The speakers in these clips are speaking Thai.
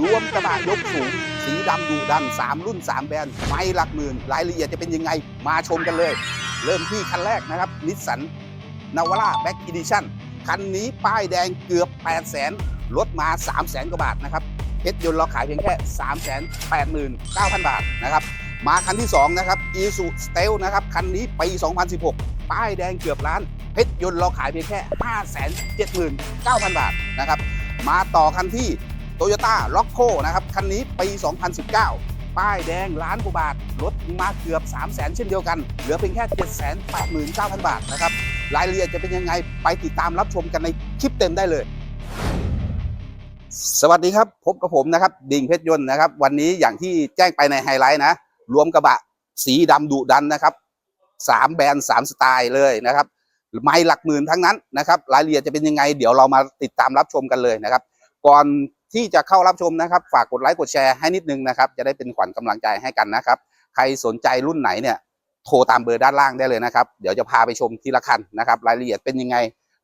รวมกระบะยกสูง สีดำดุดัน 3 รุ่น 3 แบรนด์ไม่หลักหมื่น รายละเอียดจะเป็นยังไง มาชมกันเลย เริ่มที่คันแรกนะครับนิสสันนาวาร่าแบ็กอีดิชั่นคันนี้ป้ายแดงเกือบ 8 0 0 0 0 0ลดมา 3 0 0 0 0 0กว่าบาทนะครับเพชรยนต์เราขายเพียงแค่ 3 8 9 0 0 0 บาทนะครับมาคันที่ 2 นะครับ i s u s t e l นะครับคันนี้ปี 2016 ป้ายแดงเกือบล้านเพชรยนต์เราขายเพียงแค่ 579,000 บาทนะครับมาต่อคันที่ Toyota l o c k o นะครับ คันนี้ปี 2019 ป้ายแดงล้านกว่าบาทลดมาเกือบ 3 0 0 0 0 0 เช่นเดียวกัน เหลือเพียงแค่ 789,000 บาทนะครับ รายละเอียดจะเป็นยังไงไปติดตามรับชมกันในคลิปเต็มได้เลย สวัสดีครับ พบกับผมนะครับ ดิ่งเพชรยนต์นะครับ วันนี้อย่างที่แจ้งไปในไฮไลท์นะ รวมกระบะสีดำดุดันนะครับสามแบรนด์สามสไตล์เลยนะครับไม่หลักหมื่นทั้งนั้นนะครับ รายละเอียดจะเป็นยังไง เดี๋ยวเรามาติดตามรับชมกันเลยนะครับ ก่อน ที่จะเข้ารับชมนะครับ ฝากกดไลค์กดแชร์ให้นิดนึงนะครับ จะได้เป็นขวัญกำลังใจให้กันนะครับ ใครสนใจรุ่นไหนเนี่ยโทรตามเบอร์ด้านล่างได้เลยนะครับ เดี๋ยวจะพาไปชมทีละคันนะครับรายละเอียดเป็นยังไง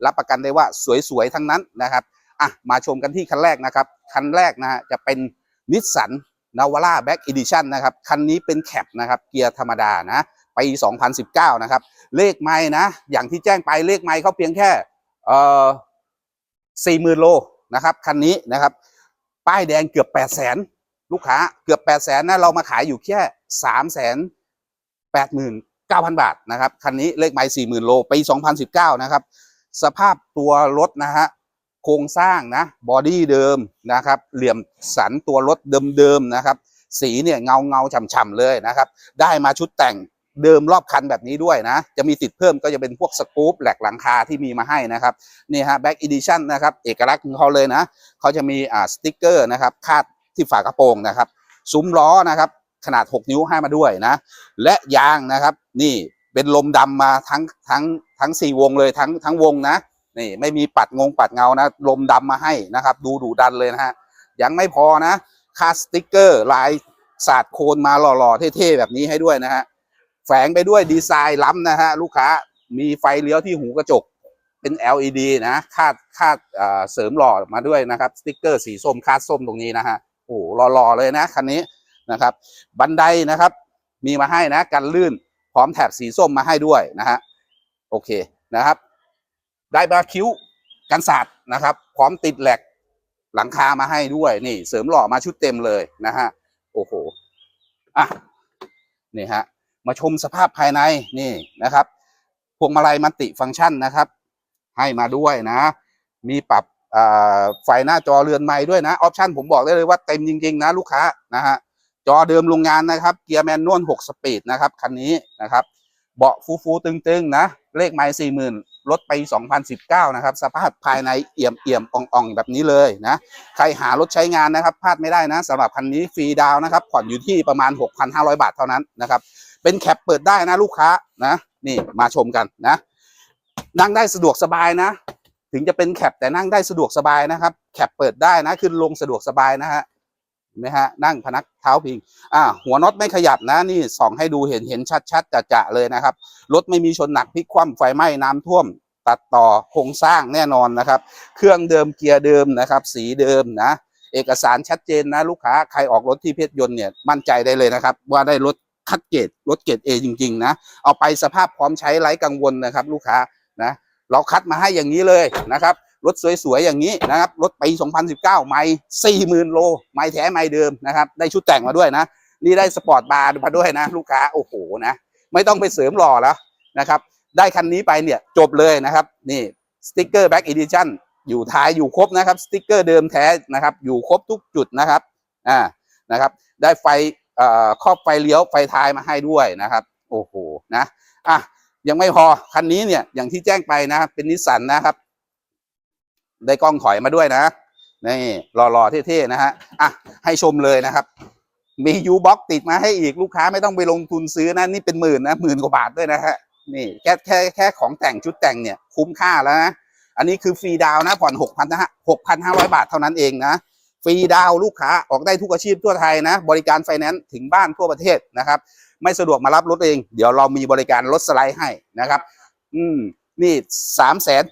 รับประกันได้ว่าสวยๆทั้งนั้นนะครับอะมาชมกันที่คันแรกนะครับคันแรกนะฮะจะเป็นนิสสันนาวาร่าแบ็กอีดิชันนะครับคันนี้เป็นแคปนะครับเกียร์ธรรมดานะปี 2019 นะครับ เลขไม้นะ อย่างที่แจ้งไปเลขไม้เขาเพียงแค่เอ่อ40,000 โลนะครับคันนี้นะครับ ป้ายแดงเกือบ8 0 0 0 0 0ลูกค้าเกือบ8 0 0 0 0 0นะเรามาขายอยู่แค่3 8 9 0 0 0บาทนะครับคันนี้เลขไม้40,000โลปี2019นสิบเก้านะครับ สภาพตัวรถนะฮะโครงสร้างนะบอดี้เดิมนะครับ เหลี่ยมสันตัวรถเดิมๆนะครับ สีเนี่ยเงาเงาๆฉ่ำๆเลยนะครับ ได้มาชุดแต่ง เดิมรอบคันแบบนี้ด้วยนะ จะมีติดเพิ่มก็จะเป็นพวกสกู๊ปแหลกหลังคาที่มีมาให้นะครับ นี่ฮะแบ็กอีดิชั่นนะครับ เอกลักษณ์ของเขาเลยนะ เขาจะมีอ่าสติกเกอร์นะครับ คาดที่ฝากระโปรงนะครับ ซุ้มล้อนะครับ ขนาด 6 นิ้วให้มาด้วยนะ และยางนะครับ นี่เป็นลมดำมาทั้งทั้งทั้งสี่วงเลยทั้งทั้งวงนะ นี่ไม่มีปัดงงปัดเงานะ ลมดำมาให้นะครับ ดูดุดันเลยนะฮะ ยังไม่พอนะ คาสติกเกอร์ลายสาดโคนมาหล่อๆเท่ๆแบบนี้ให้ด้วยนะฮะ แฝงไปด้วยดีไซน์ล้ำนะฮะลูกค้ามีไฟเลี้ยวที่หูกระจกเป็น LED นะคาดคาดเอ่อเสริมหล่อมาด้วยนะครับสติกเกอร์สีส้มคาดส้มตรงนี้นะฮะโอ้หหล่อๆเลยนะคันนี้นะครับ บันไดนะครับ มีมาให้นะกันลื่นพร้อมแถบสีส้มมาให้ด้วยนะฮะโอเคนะครับ ได้บาคิ้วกันศาสตร์นะครับ พร้อมติดแหลกหลังคามาให้ด้วยนี่ เสริมหล่อมาชุดเต็มเลยนะฮะโอ้โหอะนี่ฮะ มาชมสภาพภายในนี่นะครับพวงมาลัยมันติฟังก์ชันนะครับ ให้มาด้วยนะ มีปรับไฟหน้าจอเรือนไม้ด้วยนะออปชันผมบอกได้เลยว่าเต็มจริง ๆ นะลูกค้านะฮะจอเดิมโรงงานนะครับเกียร์แมนนวล6สปีดนะครับคันนี้นะครับเบาะฟูฟูๆตึงๆ นะ เลขไม้สี่หมื่นรถไป 2019 นะครับ สภาพภายในเอี่ยมเอี่ยมอ่องๆ แบบนี้เลยนะ ใครหารถใช้งานนะครับพลาดไม่ได้นะสำหรับคันนี้ฟรีดาวน์นะครับ ผ่อนอยู่ที่ประมาณ 6,500 บาทเท่านั้นนะครับ เป็นแคปเปิดได้นะลูกค้านะนี่มาชมกันนะ นั่งได้สะดวกสบายนะ ถึงจะเป็นแคปแต่นั่งได้สะดวกสบายนะครับ แคปเปิดได้นะขึ้นลงสะดวกสบายนะฮะเห็นไหมฮะนั่งพนักเท้าพิงอ่าหัวน็อตไม่ขยับนะนี่ส่องให้ดูเห็นเห็นชัดๆจะๆเลยนะครับรถไม่มีชนหนักพลิกคว่ำไฟไหม้น้ำท่วมตัดต่อโครงสร้างแน่นอนนะครับ เครื่องเดิมเกียร์เดิมนะครับ สีเดิมนะ เอกสารชัดเจนนะ ลูกค้าใครออกรถที่เพชรยนต์เนี่ยมั่นใจได้เลยนะครับ ว่าได้รถ คัดเกรดรถเกรดเอจริง ๆ นะ เอาไปสภาพพร้อมใช้ไร้กังวลนะครับ ลูกค้านะเราคัดมาให้อย่างนี้เลยนะครับรถสวยๆอย่างนี้นะครับรถปี 2019 ไม่40,000 โล ไม่แท้ไม่เดิมนะครับ ได้ชุดแต่งมาด้วยนะ นี่ได้สปอร์ตบาร์มาด้วยนะ ลูกค้าโอ้โหนะ ไม่ต้องไปเสริมหล่อแล้วนะครับ ได้คันนี้ไปเนี่ยจบเลยนะครับ นี่สติ๊กเกอร์แบ็กอีดิชั่นอยู่ท้ายอยู่ครบนะครับสติ๊กเกอร์เดิมแท้นะครับ อยู่ครบทุกจุดนะครับอ่านะครับ ได้ไฟ ครอบไฟเลี้ยวไฟท้ายมาให้ด้วยนะครับ โอ้โหนะอะยังไม่พอคันนี้เนี่ยอย่างที่แจ้งไปนะเป็นนิสสันนะครับ ได้กล้องถอยมาด้วยนะนี่หล่อๆเท่ๆนะฮะอะให้ชมเลยนะครับ มียูบ็อกติดมาให้อีกลูกค้าไม่ต้องไปลงทุนซื้อนะนี่เป็นหมื่นนะหมื่นกว่าบาทด้วยนะฮะนี่แค่แค่แค่ของแต่งชุดแต่งเนี่ยคุ้มค่าแล้วนะอันนี้คือฟรีดาวน์นะผ่อนหกพันนะฮะหกพันห้าร้อยบาทเท่านั้นเองนะ ฟรีดาวลูกค้าออกได้ทุกอาชีพทั่วไทยนะ บริการไฟแนนซ์ถึงบ้านทั่วประเทศนะครับ ไม่สะดวกมารับรถเอง เดี๋ยวเรามีบริการรถสไลด์ให้นะครับ อืมนี่สามแสน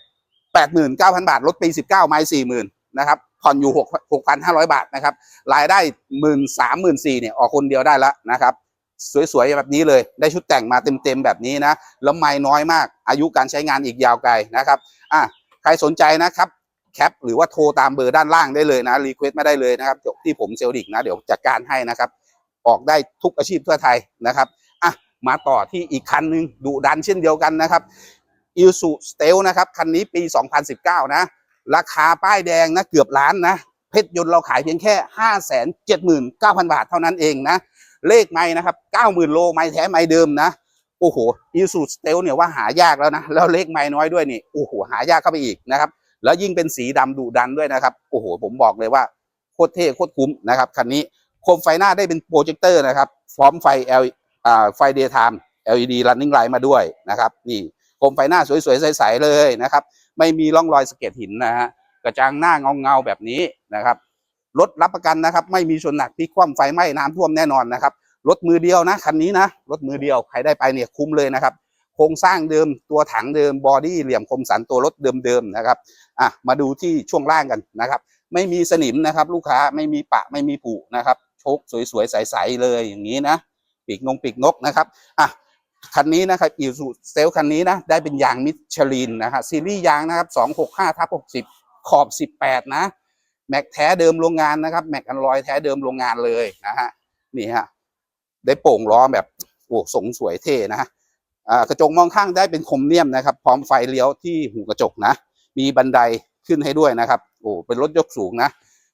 แปดหมื่นเก้าพันบาทรถปีสิบเก้าไม้สี่หมื่นนะครับผ่อนอยู่หกหกพันห้าร้อยบาทนะครับรายได้หมื่นสามหมื่นสี่เนี่ยออกคนเดียวได้แล้วนะครับสวยๆแบบนี้เลยได้ชุดแต่งมาเต็มๆแบบนี้นะแล้วไม่น้อยมาก อายุการใช้งานอีกยาวไกลนะครับอะใครสนใจนะครับ แคปหรือว่าโทรตามเบอร์ด้านล่างได้เลยนะรีเควสต์มาได้เลยนะครับเดี๋ยวที่ผมเซลดิกนะเดี๋ยวจัดการให้นะครับ ออกได้ทุกอาชีพทั่วไทยนะครับอะมาต่อที่อีกคันหนึ่งดุดันเช่นเดียวกันนะครับอิ s u s t e l นะครับคันนี้ปี 2019 นะ ราคาป้ายแดงนะเกือบล้านนะ เพชรยนต์เราขายเพียงแค่ 579,000 บาทเท่านั้นเองนะ เลขไม่นะครับ 90,000 โลไม่แท้ไม่เดิมนะ โอ้โหอิ s u s t e l เนี่ยว่าหายากแล้วนะ แล้วเลขไม่น้อยด้วยนี่โอ้โหหายากเข้าไปอีกนะครับ แล้วยิ่งเป็นสีดำดุดันด้วยนะครับโอ้โหผมบอกเลยว่าโคตรเท่โคตรคุ้มนะครับคันนี้โคมไฟหน้าได้เป็นโปรเจคเตอร์นะครับพร้อมไฟ L อ่าไฟ daytime LED running light มาด้วยนะครับนี่โคมไฟหน้าสวยๆใสๆเลยนะครับไม่มีร่องรอยสะเก็ดหินนะฮะกระจังหน้าเงาเงาๆแบบนี้นะครับรถรับประกันนะครับ ไม่มีชนหนักพลิกคว่ำไฟไหม้น้ำท่วมแน่นอนนะครับรถมือเดียวนะคันนี้นะรถมือเดียวใครได้ไปเนี่ยคุ้มเลยนะครับ โครงสร้างเดิมตัวถังเดิมบอดี้เหลี่ยมคมสันตัวรถเดิมๆนะครับอะมาดูที่ช่วงล่างกันนะครับ ไม่มีสนิมนะครับ ลูกค้าไม่มีปะไม่มีผุนะครับโชคสวยๆใสๆเลยอย่างนี้นะปีกนงปีกนกนะครับอะคันนี้นะครับอิสุเซลคันนี้นะได้เป็นยางมิชลินนะฮะซีรีส์ยางนะครับ265ทับ60 ขอบ 18 นะแม็กแท้เดิมโรงงานนะครับแม็กอันลอยแท้เดิมโรงงานเลยนะฮะนี่ฮะได้โป่งล้อแบบโอ้สงสวยเท่นะฮะ กระจกมองข้างได้เป็นคมเนียมนะครับ พร้อมไฟเลี้ยวที่หูกระจกนะ มีบันไดขึ้นให้ด้วยนะครับโอ้เป็นรถยกสูงนะ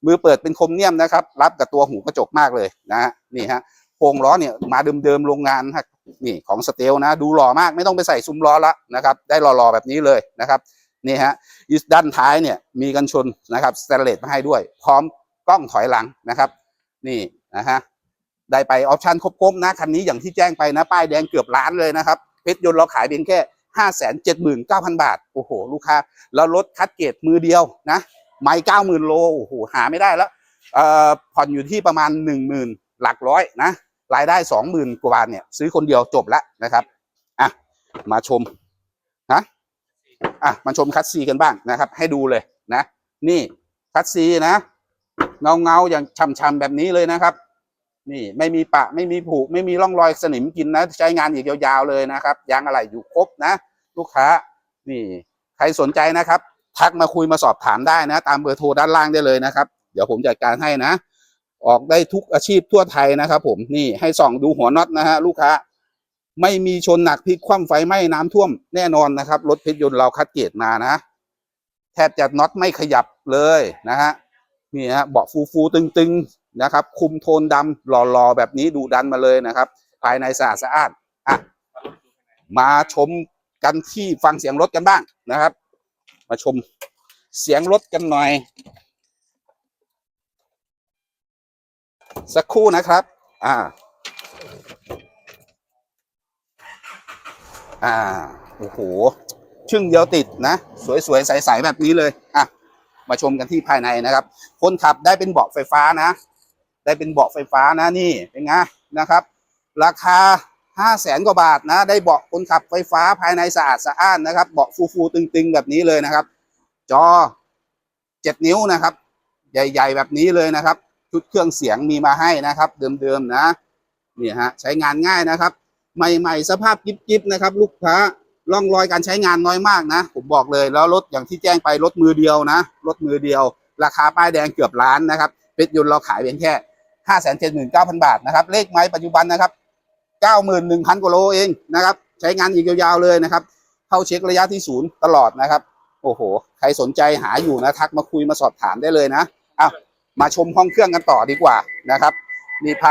มือเปิดเป็นคมเนียมนะครับ รับกับตัวหูกระจกมากเลยนะฮะนี่ฮะโครงล้อเนี่ยมาเดิมๆโรงงานฮะนี่ของสเตลนะ ดูหล่อมากไม่ต้องไปใส่ซุ้มล้อละนะครับ ได้หล่อๆแบบนี้เลยนะครับนี่ฮะด้านท้ายเนี่ยมีกันชนนะครับสแตนเลสมาให้ด้วย พร้อมกล้องถอยหลังนะครับ นี่นะฮะได้ไปออปชั่นครบๆนะคันนี้อย่างที่แจ้งไปนะ ป้ายแดงเกือบล้านเลยนะครับ เพชรยนต์เราขายเพียงแค่ห้าแสนเจ็ดหมื่นเก้าพันบาท โอ้โห ลูกค้า แล้วรถคัดเกรดมือเดียวนะไม่เก้าหมื่นโลโอ้โหหาไม่ได้แล้วเอ่อผ่อนอยู่ที่ประมาณหนึ่งหมื่นหลักร้อยนะรายได้สองหมื่นกว่าบาทเนี่ยซื้อคนเดียวจบแล้วนะครับอะมาชมนะอะมาชมคัดซีกันบ้างนะครับ ให้ดูเลยนะ นี่คัดซีนะ เงาเงาอย่างช่ำๆแบบนี้เลยนะครับ นี่ไม่มีปะไม่มีผุไม่มีร่องรอยสนิมกินนะ ใช้งานอีกยาวๆเลยนะครับยางอะไรอยู่ครบนะ ลูกค้านี่ใครสนใจนะครับ ทักมาคุยมาสอบถามได้นะ ตามเบอร์โทรด้านล่างได้เลยนะครับ เดี๋ยวผมจัดการให้นะ ออกได้ทุกอาชีพทั่วไทยนะครับ ผมนี่ให้ส่องดูหัวน็อตนะฮะลูกค้า ไม่มีชนหนักพลิกคว่ำไฟไหม้น้ำท่วมแน่นอนนะครับรถเพชรยนต์เราคัดเกรดมานะแทบจะน็อตไม่ขยับเลยนะฮะนี่ฮะเบาะฟูฟูๆตึงๆ นะครับ คุมโทนดำหล่อๆแบบนี้ดูดันมาเลยนะครับ ภายในสะอาดสะอาดอะมาชมกันที่ฟังเสียงรถกันบ้างนะครับ มาชมเสียงรถกันหน่อย สักครู่นะครับ อ่า อ่าโอ้โหชึ่งเดียวติดนะ สวยๆใสๆแบบนี้เลยอะมาชมกันที่ภายในนะครับ คนขับได้เป็นเบาะไฟฟ้านะ ได้เป็นเบาะไฟฟ้านะนี่เป็นไงนะครับ ราคาห้าแสนกว่าบาทนะ ได้เบาะคนขับไฟฟ้าภายในสะอาดสะอ้านนะครับ เบาะฟูๆตึงๆ แบบนี้เลยนะครับ จอเจ็ดนิ้วนะครับ ใหญ่ ๆ แบบนี้เลยนะครับ ชุดเครื่องเสียงมีมาให้นะครับ เดิมๆนะนี่ฮะใช้งานง่ายนะครับ ใหม่ๆ สภาพกิ๊บๆนะครับ ลูกค้าร่องรอยการใช้งานน้อยมากนะ ผมบอกเลยแล้วรถอย่างที่แจ้งไปรถมือเดียวนะรถมือเดียว ราคาป้ายแดงเกือบล้านนะครับเพชรยนต์เราขายเพียงแค่ ห้าแสนเจ็ดหมื่นเก้าพันบาทนะครับ เลขไม้ปัจจุบันนะครับเก้าหมื่นหนึ่งพันกว่าโลเองนะครับ ใช้งานอีกยาวๆเลยนะครับ เข้าเช็คระยะที่ศูนย์ตลอดนะครับ โอ้โห ใครสนใจหาอยู่นะทักมาคุยมาสอบถามได้เลยนะอ้าวมาชมห้องเครื่องกันต่อดีกว่านะครับนี่พา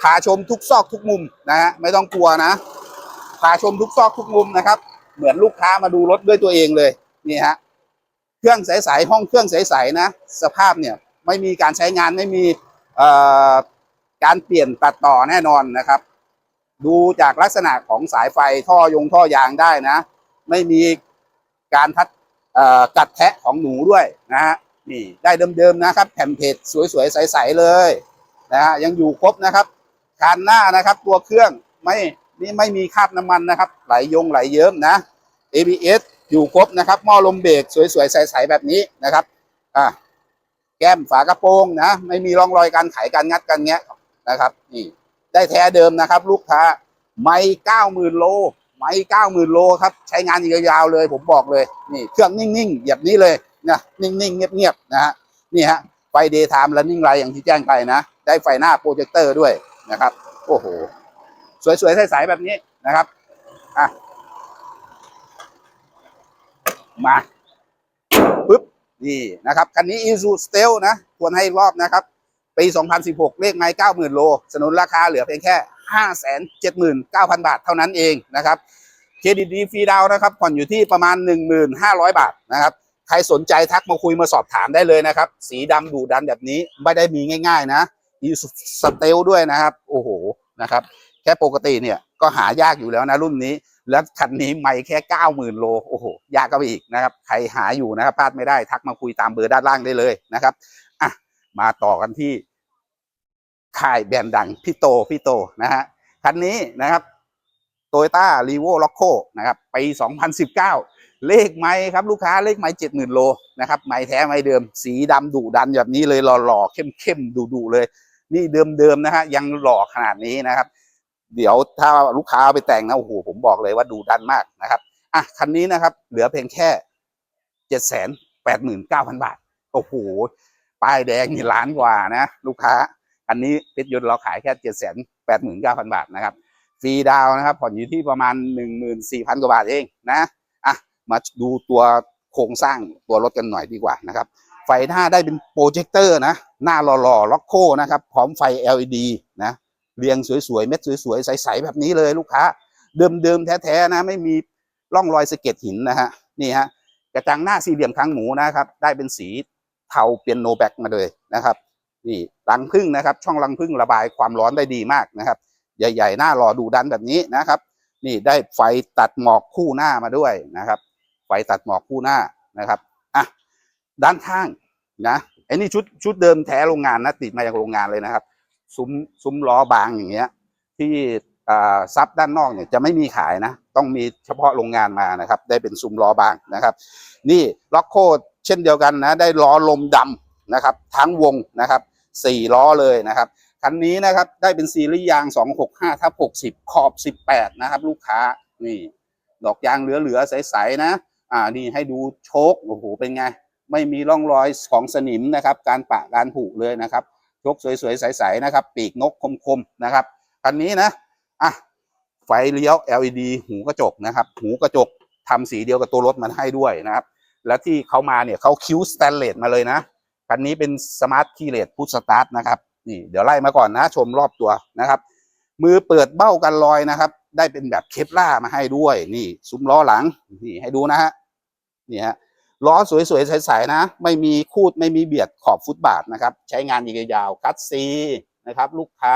พาชมทุกซอกทุกมุมนะฮะไม่ต้องกลัวนะ พาชมทุกซอกทุกมุมนะครับ เหมือนลูกค้ามาดูรถด้วยตัวเองเลยนี่ฮะเครื่องใสๆห้องเครื่องใสๆนะ สภาพเนี่ยไม่มีการใช้งานไม่มี การเปลี่ยนตัดต่อแน่นอนนะครับ ดูจากลักษณะของสายไฟท่อยงท่อยางได้นะ ไม่มีการทัดกัดแทะของหนูด้วยนะฮะนี่ได้เดิมๆนะครับ แผ่นเพจสวยๆใสๆเลยนะฮะยังอยู่ครบนะครับคานหน้านะครับ ตัวเครื่องไม่นี่ไม่มีคราบน้ำมันนะครับ ไหลยงไหลเยิ้มนะ ABS อยู่ครบนะครับหม้อลมเบรกสวยๆใสๆแบบนี้นะครับอะ แก้มฝากระโปรงนะ ไม่มีร่องรอยการไขการงัดกันแงะนะครับ นี่ ได้แท้เดิมนะครับ ลูกค้า ไม่เก้าหมื่นโล ไม่เก้าหมื่นโลครับ ใช้งานยาวๆเลย ผมบอกเลย นี่เครื่องนิ่งๆแบบนี้เลยนะนิ่งๆ เงียบๆนะฮะนี่ฮะไฟเดย์ไทม์และนิ่งไลอย่างที่แจ้งไปนะ ได้ไฟหน้าโปรเจคเตอร์ด้วยนะครับ โอ้โห สวยๆใสๆแบบนี้นะครับอะมา นี่นะครับคันนี้ Isuzu Stealth นะควรให้รอบนะครับ ปี 2016 เลขไม้90,000 โล สนุนราคาเหลือเพียงแค่ 579,000 บาทเท่านั้นเองนะครับเครดิตดีฟรีดาวน์นะครับผ่อนอยู่ที่ประมาณ 1,500 บาทนะครับใครสนใจทักมาคุยมาสอบถามได้เลยนะครับ สีดำดุดันแบบนี้ไม่ได้มีง่าย ๆ นะอีสเตลด้วยนะครับ โอ้โหนะครับ แค่ปกติเนี่ยก็หายากอยู่แล้วนะรุ่นนี้ แล้วคันนี้ไม่แค่90,000โลโอ้โหยากก็ไปอีกนะครับใครหาอยู่นะครับพลาดไม่ได้ทักมาคุยตามเบอร์ด้านล่างได้เลยนะครับอะมาต่อกันที่ค่ายแบรนด์ดังพี่โตพี่โตนะฮะคันนี้นะครับโตโยต้ารีโวล็อกโคนะครับปี2019 เลขไม้ครับลูกค้าเลขไม้70,000 โลนะครับไม้แท้ไม้เดิม สีดำดุดันแบบนี้เลยหล่อๆเข้มๆดุๆเลย นี่เดิมๆนะฮะยังหล่อขนาดนี้นะครับ เดี๋ยวถ้าลูกค้าเอาไปแต่งนะโอ้โหผมบอกเลยว่าดูดันมากนะครับอะคันนี้นะครับ เหลือเพียงแค่เจ็ดแสนแปดหมื่นเก้าพันบาทโอ้โหป้ายแดงนี่ล้านกว่านะ ลูกค้า อันนี้พชรยนต์เราขายแค่เจ็ดแสนแปดหมื่นเก้าพันบาทนะครับฟรีดาวน์นะครับ ผ่อนอยู่ที่ประมาณหนึ่งหมื่นสี่พันกว่าบาทเองนะอะมาดูตัวโครงสร้างตัวรถกันหน่อยดีกว่านะครับ ไฟหน้าได้เป็นโปรเจคเตอร์นะ หน้าหล่อๆล็อกโคนะครับ พร้อมไฟ LED นะ เรียงสวยๆ เม็ดสวยๆ ใสๆ แบบนี้เลยลูกค้า เดิมๆ แท้ๆ นะ ไม่มีร่องรอยสะเก็ดหินนะฮะ นี่ฮะ กระจังหน้าสี่เหลี่ยมคางหมูนะครับ ได้เป็นสีเทาเปียโนแบ็กมาเลยนะครับ นี่รังพึ่งนะครับ ช่องรังพึ่งระบายความร้อนได้ดีมากนะครับ ใหญ่ๆ หน้ารอดูดันแบบนี้นะครับ นี่ได้ไฟตัดหมอกคู่หน้ามาด้วยนะครับ ไฟตัดหมอกคู่หน้านะครับ อะ ด้านข้างนะไอ้นี่ชุดชุดเดิมแท้โรงงานนะติดมาจากโรงงานเลยนะครับ ซุ้มซุ้มล้อบางอย่างเงี้ย ที่ซับด้านนอกเนี่ยจะไม่มีขายนะ ต้องมีเฉพาะโรงงานมานะครับ ได้เป็นซุ้มล้อบางนะครับ นี่ล็อกโคเช่นเดียวกันนะได้ล้อลมดำนะครับ ทั้งวงนะครับสี่ล้อเลยนะครับคันนี้นะครับได้เป็นซีรีส์ยาง 265ทับ60 ขอบ 18 นะครับ ลูกค้านี่ ดอกยางเหลือๆใสๆนะ อ่านี่ให้ดูโชคโอ้โหเป็นไง ไม่มีร่องรอยของสนิมนะครับ การปะการผุเลยนะครับ ชกสวยๆใสๆนะครับ ปีกนกคมๆนะครับคันนี้นะอะไฟเลี้ยว LED หูกระจกนะครับ หูกระจกทำสีเดียวกับตัวรถมันให้ด้วยนะครับ แล้วที่เขามาเนี่ยเขาคิวสแตนเลสมาเลยนะคันนี้เป็นสมาร์ทคีเลสพุทสตาร์ทนะครับนี่เดี๋ยวไล่มาก่อนนะชมรอบตัวนะครับ มือเปิดเบ้ากันลอยนะครับ ได้เป็นแบบเคปล่ามาให้ด้วย นี่ซุ้มล้อหลังนี่ให้ดูนะฮะนี่ฮะ ล้อสวยๆใสๆนะ ไม่มีคูดไม่มีเบียดขอบฟุตบาทนะครับ ใช้งานยาวๆคัดซีนะครับ ลูกค้า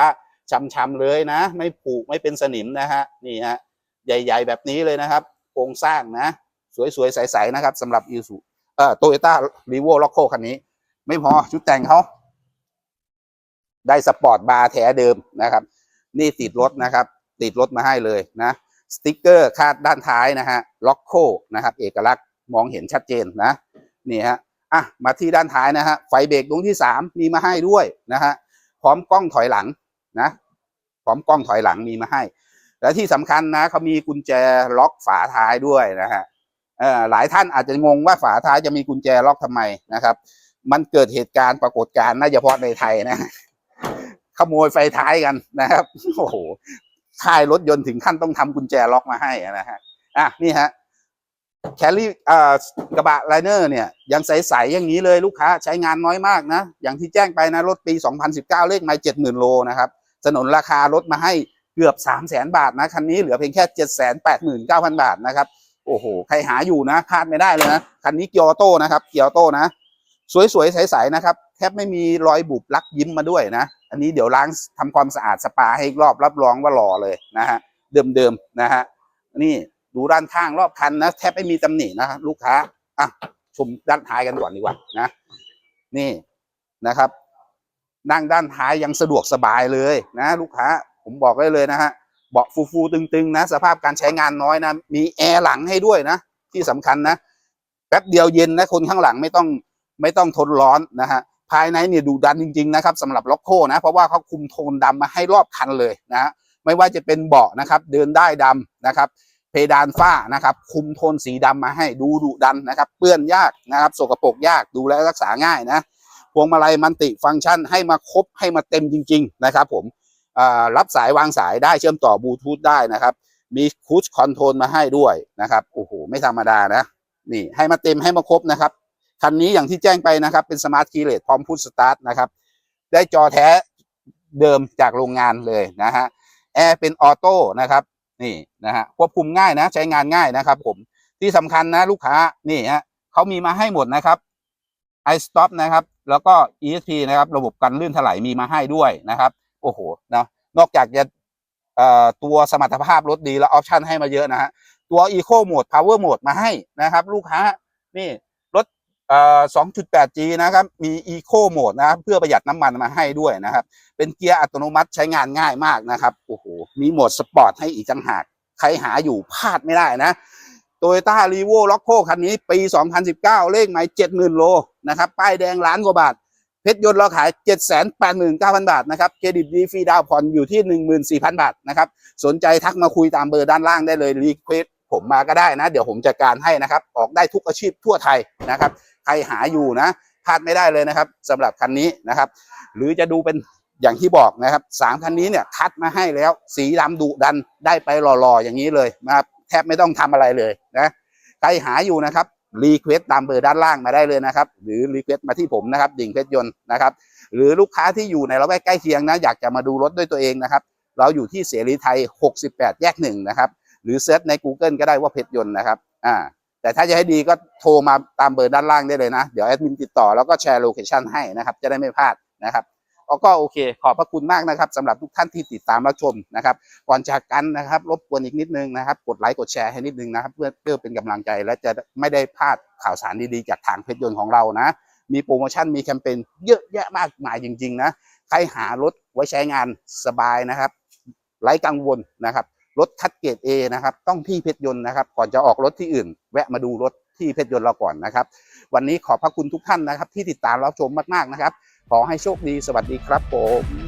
ช้ำๆเลยนะ ไม่ผูกไม่เป็นสนิมนะฮะนี่ฮะใหญ่ ๆ แบบนี้เลยนะครับโครงสร้างนะ สวยๆใสๆนะครับสำหรับอีซูเอ่อโตโยต้ารีโวล็อกโคคันนี้ ไม่พอชุดแต่งเขาได้สปอร์ตบาร์แท้เดิมนะครับ นี่ติดรถนะครับ ติดรถมาให้เลยนะ สติกเกอร์คาดด้านท้ายนะฮะล็อกโคนะครับ เอกลักษณ์ มองเห็นชัดเจนนะนี่ฮะอะมาที่ด้านท้ายนะฮะไฟเบรกดวงที่สามมีมาให้ด้วยนะฮะพร้อมกล้องถอยหลังนะพร้อมกล้องถอยหลังมีมาให้ และที่สำคัญนะเขามีกุญแจล็อกฝาท้ายด้วยนะฮะเอ่อหลายท่านอาจจะงงว่าฝาท้ายจะมีกุญแจล็อกทำไมนะครับ มันเกิดเหตุการณ์ปรากฏการณ์น่าจะเฉพาะในไทยนะ ขโมยไฟท้ายกันนะครับ โอ้โหค่ายรถยนต์ถึงขั้นต้องทำกุญแจล็อกมาให้นะฮะอะนี่ฮะ แคลรี่กระบะไลเนอร์เนี่ยยังใสๆอย่างนี้เลยลูกค้าใช้งานน้อยมากนะ อย่างที่แจ้งไปนะ รถปี 2019 เลขไมล์70,000โลนะครับสนนราคารถมาให้เกือบ 3 0 0 0 0 0บาทนะ คันนี้เหลือเพียงแค่ 789,000 บาทนะครับ โอ้โห ใครหาอยู่นะพลาดไม่ได้เลยนะ คันนี้เกียร์ออโต้นะครับเกียร์ออโต้นะ สวยๆ ใสๆนะครับ แทบไม่มีรอยบุบลักยิ้มมาด้วยนะ อันนี้เดี๋ยวล้างทำความสะอาดสปาให้อีกรอบรับรองว่าหล่อเลยนะฮะเดิมๆนะฮะนี่ ดูด้านข้างรอบคันนะแทบไม่มีตำหนินะลูกค้าอะชมด้านท้ายกันก่อนดีกว่านะนี่นะครับ นั่งด้านท้ายยังสะดวกสบายเลยนะ ลูกค้าผมบอกได้เลยนะฮะเบาะฟูๆตึงๆนะ สภาพการใช้งานน้อยนะ มีแอร์หลังให้ด้วยนะ ที่สำคัญนะแป๊บเดียวเย็นนะคนข้างหลังไม่ต้องไม่ต้องทนร้อนนะฮะภายในเนี่ยดูดันจริง ๆ นะครับสำหรับล็อกโคนะ เพราะว่าเขาคุมโทนดำมาให้รอบคันเลยนะไม่ว่าจะเป็นเบาะนะครับ เดินได้ดำนะครับ ดานฝ้านะครับ คุมโทนสีดำมาให้ดูดุดันนะครับ เปื้อนยากนะครับสกปรกยากดูแลรักษาง่ายนะพวงมาลัยมันติฟังก์ชันให้มาครบให้มาเต็มจริง ๆ นะครับ ผมรับสายวางสายได้เชื่อมต่อบลูทูธได้นะครับ มีคูชคอนโทรลมาให้ด้วยนะครับโอ้โหไม่ธรรมดานะนี่ให้มาเต็มให้มาครบนะครับคันนี้อย่างที่แจ้งไปนะครับ เป็นสมาร์ทคีเลสพร้อมพุทสตาร์ทนะครับ ได้จอแท้เดิมจากโรงงานเลยนะฮะแอร์เป็นออโต้นะครับ นี่นะฮะควบคุมง่ายนะ ใช้งานง่ายนะครับผมที่สำคัญนะ ลูกค้านี่ฮะเขามีมาให้หมดนะครับ i stop นะครับ แล้วก็ ESP นะครับ ระบบกันลื่นถลายมีมาให้ด้วยนะครับ โอ้โหนะนอกจากจะตัวสมรรถภาพรถดีแล้วออปชันให้มาเยอะนะฮะตัว Eco Mode Power Mode มาให้นะครับ ลูกค้านี่ 2.8G นะครับ มี Eco Mode นะครับเพื่อประหยัดน้ำมันมาให้ด้วยนะครับ เป็นเกียร์อัตโนมัติใช้งานง่ายมากนะครับ โอ้โห มีโหมดสปอร์ตให้อีกต่างหาก ใครหาอยู่พลาดไม่ได้นะโตโยต้ารีโวล็อกโคคันนี้ปี 2019 เลขหมาย 70,000 โลนะครับ ป้ายแดงล้านกว่าบาท เพชรยนต์เราขาย 789,000 บาทนะครับ เครดิตดีฟรีดาวน์ผ่อนอยู่ที่ 14,000 บาทนะครับ สนใจทักมาคุยตามเบอร์ด้านล่างได้เลยรีเควสผมมาก็ได้นะ เดี๋ยวผมจัดการให้นะครับ ออกได้ทุกอาชีพทั่วไทยนะครับ ใครหาอยู่นะพลาดไม่ได้เลยนะครับสำหรับคันนี้นะครับ หรือจะดูเป็นอย่างที่บอกนะครับสามคันนี้เนี่ยคัดมาให้แล้ว สีดำดุดันได้ไปหล่อๆอย่างนี้เลยนะครับแทบไม่ต้องทำอะไรเลยนะใครหาอยู่นะครับรีเควสตามเบอร์ด้านล่างมาได้เลยนะครับ หรือรีเควสมาที่ผมนะครับดิ่งเพชรยนต์นะครับ หรือลูกค้าที่อยู่ในละแวกใกล้เคียงนะอยากจะมาดูรถด้วยตัวเองนะครับ เราอยู่ที่เสรีไทย 68 แยกหนึ่งนะครับ หรือเซิร์ชใน Google ก็ได้ว่าเพชรยนต์นะครับอ่า แต่ถ้าจะให้ดีก็โทรมาตามเบอร์ด้านล่างได้เลยนะ เดี๋ยวแอดมินติดต่อแล้วก็แชร์โลเคชันให้นะครับ จะได้ไม่พลาดนะครับก็โอเคขอบพระคุณมากนะครับสำหรับทุกท่านที่ติดตามรับชมนะครับ ก่อนจากกันนะครับ รบกวนอีกนิดนึงนะครับ กดไลค์กดแชร์ให้นิดนึงนะครับ เพื่อเพื่อเป็นกำลังใจและจะไม่ได้พลาดข่าวสารดีๆจากทางเพชรยนต์ของเรานะ มีโปรโมชั่นมีแคมเปญเยอะแยะมากมายจริง ๆ นะ ใครหารถไว้ใช้งานสบายนะครับไร้กังวลนะครับ รถทัดเกรด A นะครับ ต้องที่เพชรยนต์นะครับ ก่อนจะออกรถที่อื่น แวะมาดูรถที่เพชรยนต์เราก่อนนะครับ วันนี้ขอบพระคุณทุกท่านนะครับ ที่ติดตามรับชมมากๆนะครับ ขอให้โชคดีสวัสดีครับผม